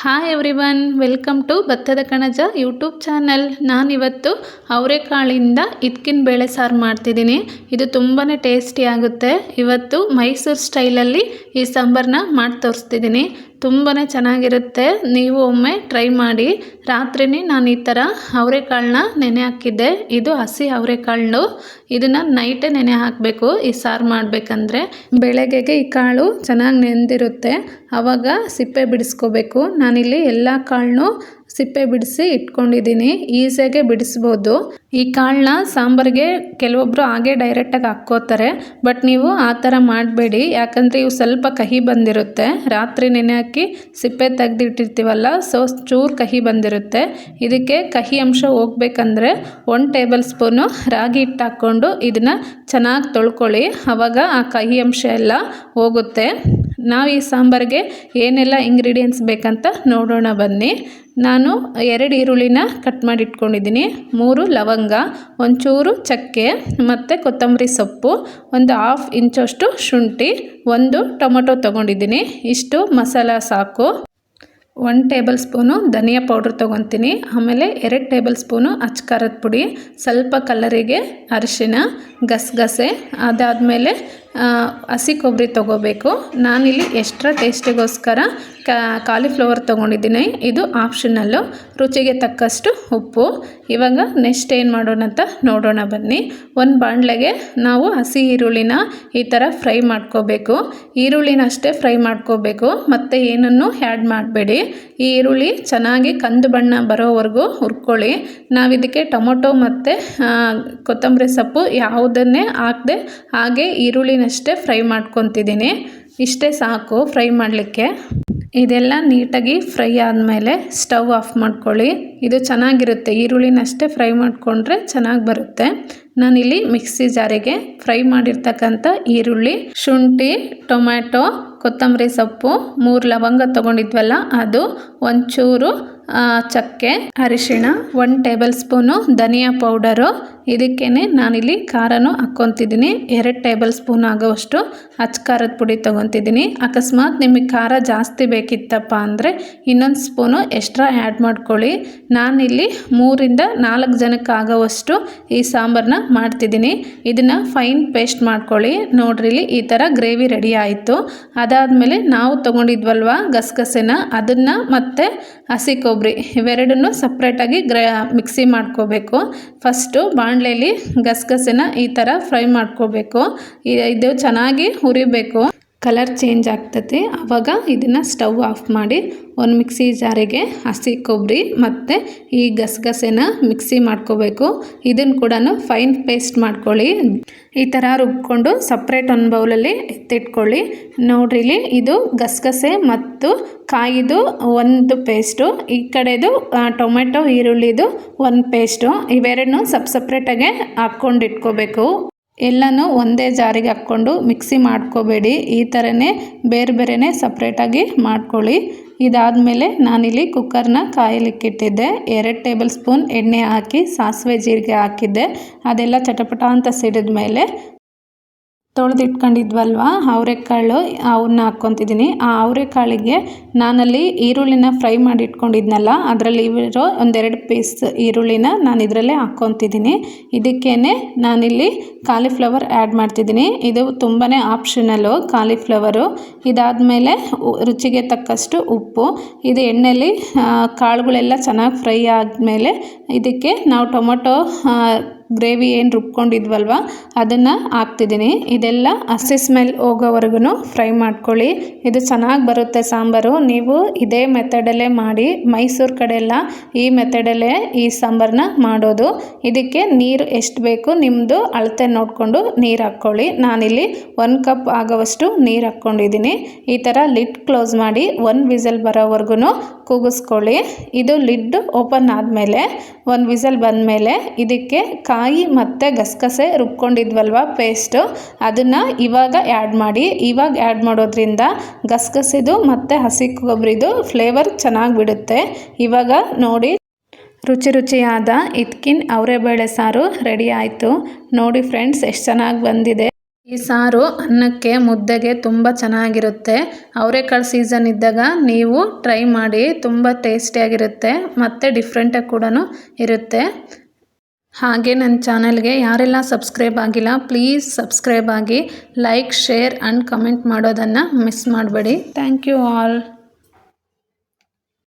Hi everyone welcome to ಭತ್ತದ ಕಣಜ YouTube channel ನಾನಿವತ್ತು ಅವರೆಕಾಳಿಂದ ಇದ್ಕಿನ ಬೇಳೆ ಸಾರು ಮಾಡ್ತಿದ್ದೀನಿ. ಇದು ತುಂಬಾ ಟೇಸ್ಟಿ ಆಗುತ್ತೆ. ಇವತ್ತು ಮೈಸೂರು ಸ್ಟೈಲಲ್ಲಿ ಈ ಸಾಂಬಾರನ್ನ ಮಾಡಿ ತೋರಿಸ್ತಿದ್ದೀನಿ ತುಂಬಾ ಚೆನ್ನಾಗಿರುತ್ತೆ. ನೀವು ಒಮ್ಮೆ ಟ್ರೈ ಮಾಡಿ. ರಾತ್ರಿನೇ ನಾನು ಈ ಥರ ಅವರೆಕಾಳನ್ನ ನೆನೆ ಹಾಕಿದ್ದೆ. ಇದು ಹಸಿ ಅವರೆಕಾಳು ಇದನ್ನು ನೈಟೇ ನೆನೆ ಹಾಕಬೇಕು. ಈ ಸಾರು ಮಾಡಬೇಕಂದ್ರೆ. ಬೆಳಗ್ಗೆಗೆ ಈ ಕಾಳು ಚೆನ್ನಾಗಿ ನೆಂದಿರುತ್ತೆ. ಆವಾಗ ಸಿಪ್ಪೆ ಬಿಡಿಸ್ಕೋಬೇಕು. ನಾನಿಲ್ಲಿ ಎಲ್ಲ ಕಾಳನ್ನು ಸಿಪ್ಪೆ ಬಿಡಿಸಿ ಇಟ್ಕೊಂಡಿದ್ದೀನಿ. ಈಸಿಯಾಗೆ ಬಿಡಿಸ್ಬೋದು. ಈ ಕಾಳನ್ನ ಸಾಂಬಾರಿಗೆ ಕೆಲವೊಬ್ಬರು ಹಾಗೆ ಡೈರೆಕ್ಟಾಗಿ ಹಾಕ್ಕೋತಾರೆ. ಬಟ್ ನೀವು ಆ ಥರ ಮಾಡಬೇಡಿ. ಯಾಕಂದರೆ ಇವು ಸ್ವಲ್ಪ ಕಹಿ ಬಂದಿರುತ್ತೆ. ರಾತ್ರಿ ನೆನೆ ಹಾಕಿ ಸಿಪ್ಪೆ ತೆಗೆದಿಟ್ಟಿರ್ತೀವಲ್ಲ ಸೊ ಚೂರು ಕಹಿ ಬಂದಿರುತ್ತೆ. ಇದಕ್ಕೆ ಕಹಿ ಅಂಶ ಹೋಗ್ಬೇಕಂದ್ರೆ ಒನ್ ಟೇಬಲ್ ಸ್ಪೂನು ರಾಗಿ ಹಿಟ್ಟು ಹಾಕ್ಕೊಂಡು ಇದನ್ನು ಚೆನ್ನಾಗಿ ತೊಳ್ಕೊಳ್ಳಿ. ಆವಾಗ ಆ ಕಹಿ ಅಂಶ ಎಲ್ಲ ಹೋಗುತ್ತೆ. ನಾವು ಈ ಸಾಂಬಾರಿಗೆ ಏನೆಲ್ಲ ಇಂಗ್ರೀಡಿಯೆಂಟ್ಸ್ ಬೇಕಂತ ನೋಡೋಣ ಬನ್ನಿ. ನಾನು ಎರಡು ಈರುಳ್ಳಿನ ಕಟ್ ಮಾಡಿ ಇಟ್ಕೊಂಡಿದ್ದೀನಿ ಮೂರು ಲವಂಗ, ಒಂಚೂರು ಚಕ್ಕೆ ಮತ್ತು ಕೊತ್ತಂಬರಿ ಸೊಪ್ಪು, ಒಂದು ಹಾಫ್ ಇಂಚಷ್ಟು ಶುಂಠಿ, ಒಂದು ಟೊಮೊಟೊ ತೊಗೊಂಡಿದ್ದೀನಿ. ಇಷ್ಟು ಮಸಾಲ ಸಾಕು. ಒನ್ ಟೇಬಲ್ ಸ್ಪೂನು ಧನಿಯಾ ಪೌಡ್ರ್ ತೊಗೊತೀನಿ. ಆಮೇಲೆ ಎರಡು ಟೇಬಲ್ ಸ್ಪೂನು ಅಚ್ಕಾರದ ಪುಡಿ, ಸ್ವಲ್ಪ ಕಲರಿಗೆ ಅರಿಶಿನ, ಗಸಗಸೆ, ಅದಾದಮೇಲೆ ಹಸಿ ಕೊಬ್ಬರಿ ತೊಗೋಬೇಕು. ನಾನಿಲ್ಲಿ ಎಕ್ಸ್ಟ್ರಾ ಟೇಸ್ಟಿಗೋಸ್ಕರ ಕಾಲಿಫ್ಲವರ್ ತೊಗೊಂಡಿದ್ದೀನಿ. ಇದು ಆಪ್ಷನಲ್ಲು ರುಚಿಗೆ ತಕ್ಕಷ್ಟು ಉಪ್ಪು. ಇವಾಗ ನೆಕ್ಸ್ಟ್ ಏನು ಮಾಡೋಣ ಅಂತ ನೋಡೋಣ ಬನ್ನಿ. ಒಂದು ಬಾಣಲೆಗೆ ನಾವು ಹಸಿ ಈರುಳ್ಳಿನ ಈ ಥರ ಫ್ರೈ ಮಾಡ್ಕೋಬೇಕು. ಈರುಳ್ಳಿನ ಅಷ್ಟೇ ಫ್ರೈ ಮಾಡ್ಕೋಬೇಕು. ಮತ್ತು ಏನನ್ನು ಆ್ಯಡ್ ಮಾಡಬೇಡಿ. ಈ ಈರುಳ್ಳಿ ಚೆನ್ನಾಗಿ ಕಂದು ಬಣ್ಣ ಬರೋವರೆಗೂ ಹುರ್ಕೊಳ್ಳಿ. ನಾವು ಇದಕ್ಕೆ ಟೊಮೊಟೊ ಮತ್ತು ಕೊತ್ತಂಬರಿ ಸೊಪ್ಪು ಯಾವುದನ್ನೇ ಹಾಕದೆ ಹಾಗೆ ಈರುಳ್ಳಿನಷ್ಟೇ ಫ್ರೈ ಮಾಡ್ಕೊತಿದ್ದೀನಿ. ಇಷ್ಟೇ ಸಾಕು ಫ್ರೈ ಮಾಡಲಿಕ್ಕೆ. ಇದೆಲ್ಲ ನೀಟಾಗಿ ಫ್ರೈ ಆದಮೇಲೆ ಸ್ಟವ್ ಆಫ್ ಮಾಡ್ಕೊಳ್ಳಿ. ಇದು ಚೆನ್ನಾಗಿರುತ್ತೆ. ಈರುಳ್ಳಿನಷ್ಟೇ ಫ್ರೈ ಮಾಡಿಕೊಂಡ್ರೆ ಚೆನ್ನಾಗಿ ಬರುತ್ತೆ. ನಾನಿಲ್ಲಿ ಮಿಕ್ಸಿ ಜಾರಿಗೆ ಫ್ರೈ ಮಾಡಿರ್ತಕ್ಕಂಥ ಈರುಳ್ಳಿ, ಶುಂಠಿ, ಟೊಮ್ಯಾಟೊ, ಕೊತ್ತಂಬರಿ ಸೊಪ್ಪು, ಮೂರು ಲವಂಗ ತೊಗೊಂಡಿದ್ವಲ್ಲ ಅದು, ಒಂಚೂರು ಚಕ್ಕೆ, ಅರಿಶಿಣ ಒನ್ ಟೇಬಲ್ ಸ್ಪೂನು ಧನಿಯಾ ಪೌಡರು ಇದಕ್ಕೇ ನಾನಿಲ್ಲಿ ಖಾರನೂ ಹಾಕ್ಕೊತಿದ್ದೀನಿ. ಎರಡು ಟೇಬಲ್ ಸ್ಪೂನ್ ಆಗೋವಷ್ಟು ಅಚ್ಚ ಖಾರದ ಪುಡಿ ತೊಗೊತಿದ್ದೀನಿ. ಅಕಸ್ಮಾತ್ ನಿಮಗೆ ಖಾರ ಜಾಸ್ತಿ ಬೇಕಿತ್ತಪ್ಪ ಅಂದರೆ ಇನ್ನೊಂದು ಸ್ಪೂನು ಎಕ್ಸ್ಟ್ರಾ ಆ್ಯಡ್ ಮಾಡ್ಕೊಳ್ಳಿ. ನಾನಿಲ್ಲಿ ಮೂರಿಂದ ನಾಲ್ಕು ಜನಕ್ಕೆ ಆಗೋವಷ್ಟು ಈ ಸಾಂಬಾರನ್ನ ಮಾಡ್ತಿದ್ದೀನಿ. ಇದನ್ನು ಫೈನ್ ಪೇಸ್ಟ್ ಮಾಡ್ಕೊಳ್ಳಿ. ನೋಡ್ರಿ ಇಲ್ಲಿ ಈ ಥರ ಗ್ರೇವಿ ರೆಡಿ ಆಯಿತು. ಅದಾದಮೇಲೆ ನಾವು ತೊಗೊಂಡಿದ್ವಲ್ವ ಗಸಗಸೆನ? ಅದನ್ನು ಮತ್ತು ಹಸಿ ಇವೆರಡನ್ನೂ ಸಪ್ರೇಟಾಗಿ ಗ್ರ ಮಿಕ್ಸಿ ಮಾಡ್ಕೋಬೇಕು. ಫಸ್ಟು ಬಾಣಲೆಯಲ್ಲಿ ಗಸಗಸೆನ ಈ ಥರ ಫ್ರೈ ಮಾಡ್ಕೋಬೇಕು. ಇದು ಚೆನ್ನಾಗಿ ಹುರಿಬೇಕು. ಕಲರ್ ಚೇಂಜ್ ಆಗ್ತತಿ ಆವಾಗ ಇದನ್ನು ಸ್ಟವ್ ಆಫ್ ಮಾಡಿ ಒಂದು ಮಿಕ್ಸಿ ಜಾರಿಗೆ ಹಸಿ ಕೊಬ್ಬರಿ ಮತ್ತು ಈ ಗಸಗಸೆನ ಮಿಕ್ಸಿ ಮಾಡ್ಕೋಬೇಕು. ಇದನ್ನು ಕೂಡ ಫೈನ್ ಪೇಸ್ಟ್ ಮಾಡ್ಕೊಳ್ಳಿ. ಈ ಥರ ರುಬ್ಕೊಂಡು ಸಪ್ರೇಟ್ ಒಂದು ಬೌಲಲ್ಲಿ ಎತ್ತಿಟ್ಕೊಳ್ಳಿ. ನೋಡ್ರಿಲಿ ಇದು ಗಸಗಸೆ ಮತ್ತು ಕಾಯಿದು ಒಂದು ಪೇಸ್ಟು. ಈ ಕಡೆದು ಟೊಮೆಟೊ, ಈರುಳ್ಳಿದು ಒಂದು ಪೇಸ್ಟು. ಇವೆರಡನ್ನೂ ಸಪ್ ಸಪ್ರೇಟಾಗೆ ಹಾಕ್ಕೊಂಡು ಇಟ್ಕೋಬೇಕು. ಎಲ್ಲನೂ ಒಂದೇ ಜಾರಿಗೆ ಹಾಕ್ಕೊಂಡು ಮಿಕ್ಸಿ ಮಾಡ್ಕೋಬೇಡಿ. ಈ ಥರನೇ ಬೇರೆ ಬೇರೆನೇ ಸಪ್ರೇಟಾಗಿ ಮಾಡ್ಕೊಳ್ಳಿ. ಇದಾದಮೇಲೆ ನಾನಿಲ್ಲಿ ಕುಕ್ಕರ್ನ ಕಾಯಲಿಕ್ಕಿಟ್ಟಿದ್ದೆ ಎರಡು ಟೇಬಲ್ ಸ್ಪೂನ್ ಎಣ್ಣೆ ಹಾಕಿ, ಸಾಸಿವೆ ಜೀರಿಗೆ ಹಾಕಿದ್ದೆ. ಅದೆಲ್ಲ ಚಟಪಟ ಅಂತ ಸಿಡಿದ ಮೇಲೆ ತೊಳೆದಿಟ್ಕೊಂಡಿದ್ವಲ್ವ? ಅವರೆಕಾಳು ಅವನ್ನ ಹಾಕ್ಕೊತಿದ್ದೀನಿ. ಆ ಅವರೆಕಾಳಿಗೆ ನಾನಲ್ಲಿ ಈರುಳ್ಳಿನ ಫ್ರೈ ಮಾಡಿ ಇಟ್ಕೊಂಡಿದ್ನಲ್ಲ ಅದರಲ್ಲಿ ಇರೋ ಒಂದೆರಡು ಪೀಸ್ ಈರುಳ್ಳಿನ ನಾನು ಇದರಲ್ಲೇ ಹಾಕ್ಕೊತಿದ್ದೀನಿ. ಇದಕ್ಕೇ ನಾನಿಲ್ಲಿ ಕಾಲಿಫ್ಲವರ್ ಆ್ಯಡ್ ಮಾಡ್ತಿದ್ದೀನಿ. ಇದು ತುಂಬಾ ಆಪ್ಷನಲ್ಲು ಕಾಲಿಫ್ಲವರು ಇದಾದಮೇಲೆ ರುಚಿಗೆ ತಕ್ಕಷ್ಟು ಉಪ್ಪು. ಇದು ಎಣ್ಣೆಯಲ್ಲಿ ಕಾಳುಗಳೆಲ್ಲ ಚೆನ್ನಾಗಿ ಫ್ರೈ ಆದಮೇಲೆ ಇದಕ್ಕೆ ನಾವು ಟೊಮೊಟೊ ಗ್ರೇವಿ ಏನು ರುಬ್ಕೊಂಡಿದ್ವಲ್ವ, ಅದನ್ನು ಹಾಕ್ತಿದ್ದೀನಿ. ಇದೆಲ್ಲ ಹಸಿ ಸ್ಮೆಲ್ ಹೋಗೋವರೆಗೂ ಫ್ರೈ ಮಾಡ್ಕೊಳ್ಳಿ. ಇದು ಚೆನ್ನಾಗಿ ಬರುತ್ತೆ ಸಾಂಬಾರು. ನೀವು ಇದೇ ಮೆಥಡಲ್ಲೇ ಮಾಡಿ, ಮೈಸೂರು ಕಡೆಯೆಲ್ಲ ಈ ಮೆಥಡಲ್ಲೇ ಈ ಸಾಂಬಾರನ್ನ ಮಾಡೋದು. ಇದಕ್ಕೆ ನೀರು ಎಷ್ಟು ಬೇಕು ನಿಮ್ಮದು ಅಳತೆ ನೋಡಿಕೊಂಡು ನೀರು ಹಾಕ್ಕೊಳ್ಳಿ. ನಾನಿಲ್ಲಿ ಒಂದು ಕಪ್ ಆಗೋವಷ್ಟು ನೀರು ಹಾಕ್ಕೊಂಡಿದ್ದೀನಿ. ಈ ಥರ ಲಿಡ್ ಕ್ಲೋಸ್ ಮಾಡಿ ಒಂದು ವಿಸಲ್ ಬರೋವರೆಗೂ ಕೂಗಿಸ್ಕೊಳ್ಳಿ. ಇದು ಲಿಡ್ ಓಪನ್ ಆದಮೇಲೆ ಒಂದು ವಿಸಲ್ ಬಂದಮೇಲೆ ಇದಕ್ಕೆ ಕಾಯಿ ಮತ್ತು ಗಸಗಸೆ ರುಬ್ಕೊಂಡಿದ್ವಲ್ವ ಪೇಸ್ಟು ಅದನ್ನು ಇವಾಗ ಆ್ಯಡ್ ಮಾಡಿ. ಇವಾಗ ಆ್ಯಡ್ ಮಾಡೋದ್ರಿಂದ ಗಸಗಸೆದು ಮತ್ತು ಹಸಿ ಕೊಬ್ಬರಿದು ಫ್ಲೇವರ್ ಚೆನ್ನಾಗಿ ಬಿಡುತ್ತೆ. ಇವಾಗ ನೋಡಿ. ರುಚಿ ರುಚಿಯಾದ ಇದ್ಕಿನ್ ಅವರೆಬೇಳೆ ಸಾರು ರೆಡಿ ಆಯಿತು. ನೋಡಿ ಫ್ರೆಂಡ್ಸ್ ಎಷ್ಟು ಚೆನ್ನಾಗಿ ಬಂದಿದೆ. ಈ ಸಾರು ಅನ್ನಕ್ಕೆ ಮುದ್ದೆಗೆ ತುಂಬ ಚೆನ್ನಾಗಿರುತ್ತೆ. ಅವರೆಕಾಳು ಸೀಸನ್ ಇದ್ದಾಗ ನೀವು ಟ್ರೈ ಮಾಡಿ ತುಂಬ ಟೇಸ್ಟಿಯಾಗಿರುತ್ತೆ ಮತ್ತು ಡಿಫ್ರೆಂಟಾಗಿ ಕೂಡ ಇರುತ್ತೆ. ಹಾಗೆ ನನ್ನ ಚಾನಲ್ಗೆ ಯಾರೆಲ್ಲ ಸಬ್ಸ್ಕ್ರೈಬ್ ಆಗಿಲ್ಲ ಪ್ಲೀಸ್ ಸಬ್ಸ್ಕ್ರೈಬ್ ಆಗಿ ಲೈಕ್ ಶೇರ್ ಆ್ಯಂಡ್ ಕಮೆಂಟ್ ಮಾಡೋದನ್ನು ಮಿಸ್ ಮಾಡಬೇಡಿ. Thank you all